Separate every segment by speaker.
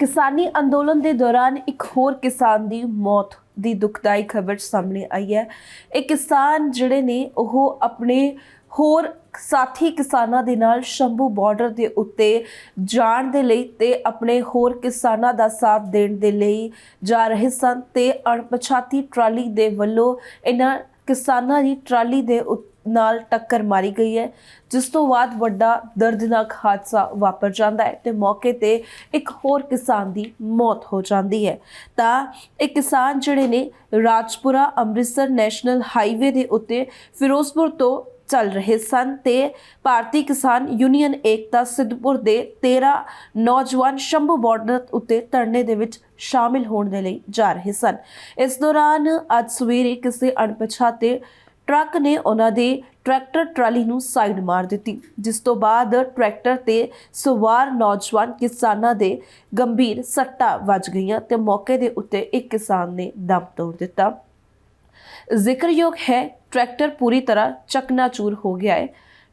Speaker 1: ਕਿਸਾਨੀ ਅੰਦੋਲਨ ਦੇ ਦੌਰਾਨ ਇੱਕ ਹੋਰ ਕਿਸਾਨ ਦੀ ਮੌਤ ਦੀ ਦੁਖਦਾਈ ਖਬਰ ਸਾਹਮਣੇ ਆਈ ਹੈ। ਇਹ ਕਿਸਾਨ ਜਿਹੜੇ ਨੇ, ਉਹ ਆਪਣੇ ਹੋਰ ਸਾਥੀ ਕਿਸਾਨਾਂ ਦੇ ਨਾਲ ਸ਼ੰਭੂ ਬਾਰਡਰ ਦੇ ਉੱਤੇ ਜਾਣ ਦੇ ਲਈ ਤੇ ਆਪਣੇ ਹੋਰ ਕਿਸਾਨਾਂ ਦਾ ਸਾਥ ਦੇਣ ਦੇ ਲਈ ਜਾ ਰਹੇ ਸਨ ਤੇ ਅਣਪਛਾਤੀ ਟਰਾਲੀ ਦੇ ਵੱਲੋਂ ਇਹਨਾਂ ਕਿਸਾਨਾਂ ਦੀ ਟਰਾਲੀ ਦੇ ਉੱਤੇ ਨਾਲ ਟੱਕਰ ਮਾਰੀ ਗਈ ਹੈ, ਜਿਸ ਤੋਂ ਬਾਅਦ ਵੱਡਾ ਦਰਦਨਾਕ ਹਾਦਸਾ ਵਾਪਰ ਜਾਂਦਾ ਹੈ ਤੇ ਮੌਕੇ ਤੇ ਇੱਕ ਹੋਰ ਕਿਸਾਨ ਦੀ ਮੌਤ ਹੋ ਜਾਂਦੀ ਹੈ। ਤਾਂ ਇਹ ਕਿਸਾਨ ਜਿਹੜੇ ਨੇ, ਰਾਜਪੁਰਾ ਅੰਮ੍ਰਿਤਸਰ ਨੈਸ਼ਨਲ ਹਾਈਵੇ ਦੇ ਉੱਤੇ ਫਿਰੋਜ਼ਪੁਰ ਤੋਂ ਚੱਲ ਰਹੇ ਸਨ ਤੇ ਭਾਰਤੀ ਕਿਸਾਨ ਯੂਨੀਅਨ ਏਕਤਾ ਸਿੱਧਪੁਰ ਦੇ 13 ਨੌਜਵਾਨ ਸ਼ੰਭੂ ਬਾਰਡਰ ਉੱਤੇ ਧਰਨੇ ਦੇ ਵਿੱਚ ਸ਼ਾਮਿਲ ਹੋਣ ਦੇ ਲਈ ਜਾ ਰਹੇ ਸਨ। ਇਸ ਦੌਰਾਨ ਅੱਜ ਸਵੇਰੇ ਕਿਸੇ ਅਣਪਛਾਤੇ ਟਰੱਕ ਨੇ ਉਹਨਾਂ ਦੇ ਟਰੈਕਟਰ ਟਰਾਲੀ ਨੂੰ ਸਾਈਡ ਮਾਰ ਦਿੱਤੀ, ਜਿਸ ਤੋਂ ਬਾਅਦ ਟਰੈਕਟਰ ਤੇ ਸਵਾਰ ਨੌਜਵਾਨ ਕਿਸਾਨਾਂ ਦੇ ਗੰਭੀਰ ਸੱਟਾਂ ਵੱਜ ਗਈਆਂ ਤੇ ਮੌਕੇ ਦੇ ਉੱਤੇ ਇੱਕ ਕਿਸਾਨ ਨੇ ਦਮ ਤੋੜ ਦਿੱਤਾ। ਜ਼ਿਕਰਯੋਗ ਹੈ, ਟਰੈਕਟਰ ਪੂਰੀ ਤਰ੍ਹਾਂ ਚਕਨਾਚੂਰ ਹੋ ਗਿਆ ਹੈ।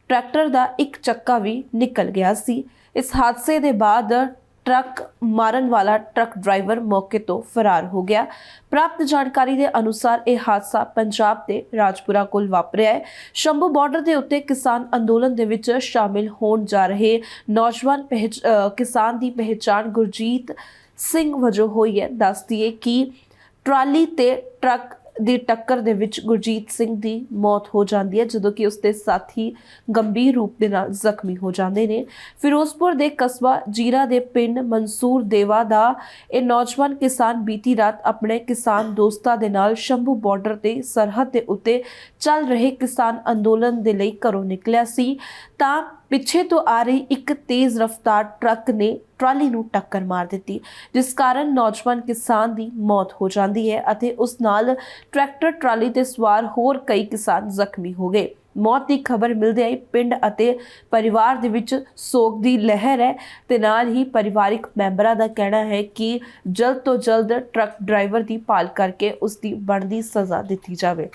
Speaker 1: ਟਰੈਕਟਰ ਦਾ ਇੱਕ ਚੱਕਾ ਵੀ ਨਿਕਲ ਗਿਆ ਸੀ। ਇਸ ਹਾਦਸੇ ਦੇ ਬਾਅਦ ਟਰੱਕ ਮਾਰਨ ਵਾਲਾ ਟਰੱਕ ਡਰਾਈਵਰ ਮੌਕੇ ਤੋਂ ਫਰਾਰ ਹੋ ਗਿਆ। ਪ੍ਰਾਪਤ ਜਾਣਕਾਰੀ ਦੇ ਅਨੁਸਾਰ ਇਹ ਹਾਦਸਾ ਪੰਜਾਬ ਦੇ ਰਾਜਪੁਰਾ ਕੋਲ ਵਾਪਰਿਆ ਹੈ। ਸ਼ੰਭੂ ਬਾਰਡਰ ਦੇ ਉੱਤੇ ਕਿਸਾਨ ਅੰਦੋਲਨ ਦੇ ਵਿੱਚ ਸ਼ਾਮਿਲ ਹੋਣ ਜਾ ਰਹੇ ਨੌਜਵਾਨ ਪਹਿਚ- ਕਿਸਾਨ ਦੀ ਪਹਿਚਾਣ ਗੁਰਜੀਤ ਸਿੰਘ ਵਜੋਂ ਹੋਈ ਹੈ। ਦੱਸਦੀਏ ਕਿ ਟਰਾਲੀ ਤੇ ਟਰੱਕ ਦੀ ਟੱਕਰ ਦੇ ਵਿੱਚ ਗੁਰਜੀਤ ਸਿੰਘ ਦੀ ਮੌਤ ਹੋ ਜਾਂਦੀ ਹੈ, ਜਦੋਂ ਕਿ ਉਸਦੇ ਸਾਥੀ ਗੰਭੀਰ ਰੂਪ ਦੇ ਨਾਲ ਜ਼ਖਮੀ ਹੋ ਜਾਂਦੇ ਨੇ। ਫਿਰੋਜ਼ਪੁਰ ਦੇ ਕਸਬਾ ਜੀਰਾ ਦੇ ਪਿੰਡ ਮਨਸੂਰ ਦੇਵਾ ਦਾ ਇਹ ਨੌਜਵਾਨ ਕਿਸਾਨ ਬੀਤੀ ਰਾਤ ਆਪਣੇ ਕਿਸਾਨ ਦੋਸਤਾਂ ਦੇ ਨਾਲ ਸ਼ੰਭੂ ਬਾਰਡਰ ਤੇ ਸਰਹੱਦ ਦੇ ਉੱਤੇ ਚੱਲ ਰਹੇ ਕਿਸਾਨ ਅੰਦੋਲਨ ਦੇ ਲਈ ਘਰੋਂ ਨਿਕਲਿਆ ਸੀ। ਤਾਂ ਪਿੱਛੇ ਤੋਂ ਆ ਰਹੀ ਇੱਕ ਤੇਜ਼ ਰਫ਼ਤਾਰ ਟਰੱਕ ਨੇ ਟਰਾਲੀ ਨੂੰ ਟੱਕਰ ਮਾਰ ਦਿੱਤੀ, ਜਿਸ ਕਾਰਨ ਨੌਜਵਾਨ ਕਿਸਾਨ ਦੀ ਮੌਤ ਹੋ ਜਾਂਦੀ ਹੈ ਅਤੇ ਉਸ ਨਾਲ ਟਰੈਕਟਰ, ਟਰਾਲੀ ਤੇ ਸਵਾਰ ਹੋਰ ਕਈ ਕਿਸਾਨ ਜ਼ਖਮੀ ਹੋ ਗਏ। ਮੌਤ ਦੀ ਖਬਰ ਮਿਲਦਿਆਂ ਹੀ ਪਿੰਡ ਅਤੇ ਪਰਿਵਾਰ ਦੇ ਵਿੱਚ ਸੋਗ ਦੀ ਲਹਿਰ ਹੈ ਤੇ ਨਾਲ ਹੀ ਪਰਿਵਾਰਿਕ ਮੈਂਬਰਾਂ ਦਾ ਕਹਿਣਾ ਹੈ ਕਿ ਜਲਦ ਤੋਂ ਜਲਦ ਟਰੱਕ ਡਰਾਈਵਰ ਦੀ ਭਾਲ ਕਰਕੇ ਉਸ ਦੀ ਬਣਦੀ ਸਜ਼ਾ ਦਿੱਤੀ ਜਾਵੇ।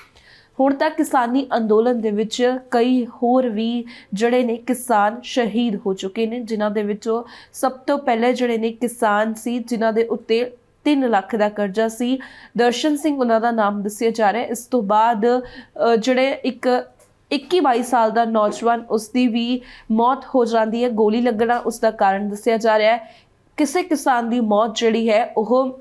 Speaker 1: ਹੁਣ ਤੱਕ ਕਿਸਾਨੀ ਅੰਦੋਲਨ ਦੇ ਵਿੱਚ ਕਈ ਹੋਰ ਵੀ ਜਿਹੜੇ ਨੇ ਕਿਸਾਨ ਸ਼ਹੀਦ ਹੋ ਚੁੱਕੇ ਨੇ, ਜਿਨ੍ਹਾਂ ਦੇ ਵਿੱਚੋਂ ਸਭ ਤੋਂ ਪਹਿਲੇ ਜਿਹੜੇ ਨੇ ਕਿਸਾਨ ਸੀ, ਜਿਨ੍ਹਾਂ ਦੇ ਉੱਤੇ 3 ਲੱਖ ਦਾ ਕਰਜ਼ਾ ਸੀ। ਦਰਸ਼ਨ ਸਿੰਘ ਉਹਨਾਂ ਦਾ ਨਾਮ ਦੱਸਿਆ ਜਾ ਰਿਹਾ ਇਸ ਤੋਂ ਬਾਅਦ ਜਿਹੜੇ ਇੱਕ 21 22 ਸਾਲ ਦਾ ਨੌਜਵਾਨ ਉਸ ਦੀ ਵੀ ਮੌਤ ਹੋ ਜਾਂਦੀ ਹੈ। ਗੋਲੀ ਲੱਗਣਾ ਉਸ ਦਾ ਕਾਰਨ ਦੱਸਿਆ ਜਾ ਰਿਹਾ ਹੈ। ਕਿਸੇ ਕਿਸਾਨ ਦੀ ਮੌਤ ਜਿਹੜੀ ਹੈ, ਉਹ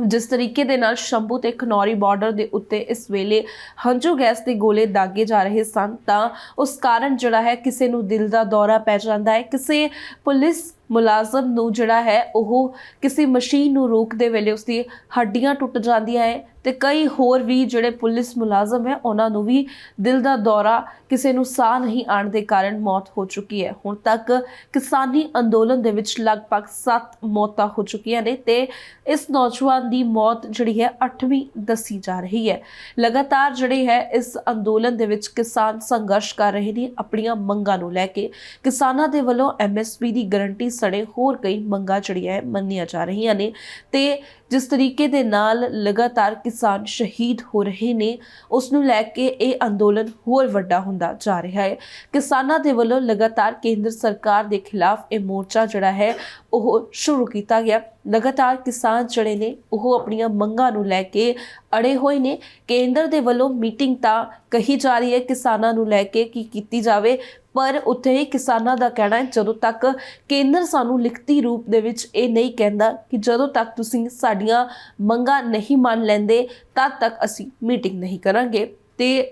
Speaker 1: ਜਿਸ ਤਰੀਕੇ ਦੇ ਨਾਲ ਸ਼ੰਭੂ ਤੇ ਖਨੌਰੀ ਬਾਰਡਰ ਦੇ ਉੱਤੇ ਇਸ ਵੇਲੇ ਹੰਝੂ ਗੈਸ ਦੇ ਗੋਲੇ ਦਾਗੇ ਜਾ ਰਹੇ ਸਨ, ਤਾਂ ਉਸ ਕਾਰਨ ਜਿਹੜਾ ਹੈ ਕਿਸੇ ਨੂੰ ਦਿਲ ਦਾ ਦੌਰਾ ਪੈ ਜਾਂਦਾ ਹੈ। ਕਿਸੇ ਪੁਲਿਸ ਮੁਲਾਜ਼ਮ ਨੂੰ ਜਿਹੜਾ ਹੈ ਉਹ ਕਿਸੇ ਮਸ਼ੀਨ ਨੂੰ ਰੋਕਦੇ ਵੇਲੇ ਉਸ ਦੀ ਹੱਡੀਆਂ ਟੁੱਟ ਜਾਂਦੀਆਂ ਹੈ ਤੇ ਕਈ ਹੋਰ ਵੀ ਜਿਹੜੇ ਪੁਲਿਸ ਮੁਲਾਜ਼ਮ ਹੈ ਉਹਨਾਂ ਨੂੰ ਵੀ ਦਿਲ ਦਾ ਦੌਰਾ ਕਿਸੇ ਨੂੰ ਸਾਹ ਨਹੀਂ ਆਣ ਦੇ ਕਾਰਨ ਮੌਤ ਹੋ ਚੁੱਕੀ ਹੈ ਹੁਣ ਤੱਕ ਕਿਸਾਨੀ ਅੰਦੋਲਨ ਦੇ ਵਿੱਚ ਲਗਭਗ 7 ਮੌਤਾਂ ਹੋ ਚੁੱਕੀਆਂ ਨੇ ਤੇ ਇਸ ਨੌਜਵਾਨ ਦੀ ਮੌਤ ਜਿਹੜੀ ਹੈ 8ਵੀਂ ਦੱਸੀ ਜਾ ਰਹੀ ਹੈ ਲਗਾਤਾਰ ਜਿਹੜੀ ਹੈ ਇਸ ਅੰਦੋਲਨ ਦੇ ਵਿੱਚ ਕਿਸਾਨ ਸੰਘਰਸ਼ ਕਰ ਰਹੇ ਨੇ ਆਪਣੀਆਂ ਮੰਗਾਂ ਨੂੰ ਲੈ ਕੇ। ਕਿਸਾਨਾਂ ਦੇ ਵੱਲੋਂ ਐਮਐਸਪੀ ਦੀ ਗਾਰੰਟੀ ਸਣੇ ਹੋਰ ਕਈ ਮੰਗਾਂ ਜਿਹੜੀਆਂ ਮੰਨੀਆਂ ਜਾ ਰਹੀਆਂ ਨੇ ਤੇ ਜਿਸ ਤਰੀਕੇ ਦੇ ਨਾਲ ਲਗਾਤਾਰ ਕਿਸਾਨ ਸ਼ਹੀਦ ਹੋ ਰਹੇ ਨੇ ਉਸ ਨੂੰ ਲੈ ਕੇ ਇਹ ਅੰਦੋਲਨ ਹੋਰ ਵੱਡਾ ਹੁੰਦਾ ਜਾ ਰਿਹਾ ਹੈ। ਕਿਸਾਨਾਂ ਦੇ ਵੱਲੋਂ ਲਗਾਤਾਰ ਕੇਂਦਰ ਸਰਕਾਰ ਦੇ ਖਿਲਾਫ ਇਹ ਮੋਰਚਾ ਜਿਹੜਾ ਹੈ, ਉਹ ਸ਼ੁਰੂ ਕੀਤਾ ਗਿਆ। ਲਗਾਤਾਰ ਕਿਸਾਨ ਜਿਹੜੇ ਨੇ, ਉਹ ਆਪਣੀਆਂ ਮੰਗਾਂ ਨੂੰ ਲੈ ਕੇ ਅੜੇ ਹੋਏ ਨੇ। ਕੇਂਦਰ ਦੇ ਵੱਲੋਂ ਮੀਟਿੰਗ ਤਾਂ ਕਹੀ ਜਾ ਰਹੀ ਹੈ ਕਿਸਾਨਾਂ ਨੂੰ ਲੈ ਕੇ ਕੀ ਕੀਤੀ ਜਾਵੇ ਪਰ ਉੱਥੇ ਕਿਸਾਨਾਂ ਦਾ ਕਹਿਣਾ ਹੈ, ਜਦੋਂ ਤੱਕ ਕੇਂਦਰ ਸਾਨੂੰ ਲਿਖਤੀ ਰੂਪ ਦੇ ਵਿੱਚ ਇਹ ਨਹੀਂ ਕਹਿੰਦਾ ਕਿ ਜਦੋਂ ਤੱਕ ਤੁਸੀਂ ਸਾਡੀਆਂ ਮੰਗਾਂ ਨਹੀਂ ਮੰਨ ਲੈਂਦੇ, ਤਦ ਤੱਕ ਅਸੀਂ ਮੀਟਿੰਗ ਨਹੀਂ ਕਰਾਂਗੇ। ਤੇ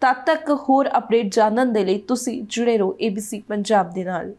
Speaker 1: ਤਦ ਤੱਕ ਹੋਰ ਅਪਡੇਟ ਜਾਣਨ ਦੇ ਲਈ ਤੁਸੀਂ ਜੁੜੇ ਰਹੋ ABC ਪੰਜਾਬ ਦੇ ਨਾਲ।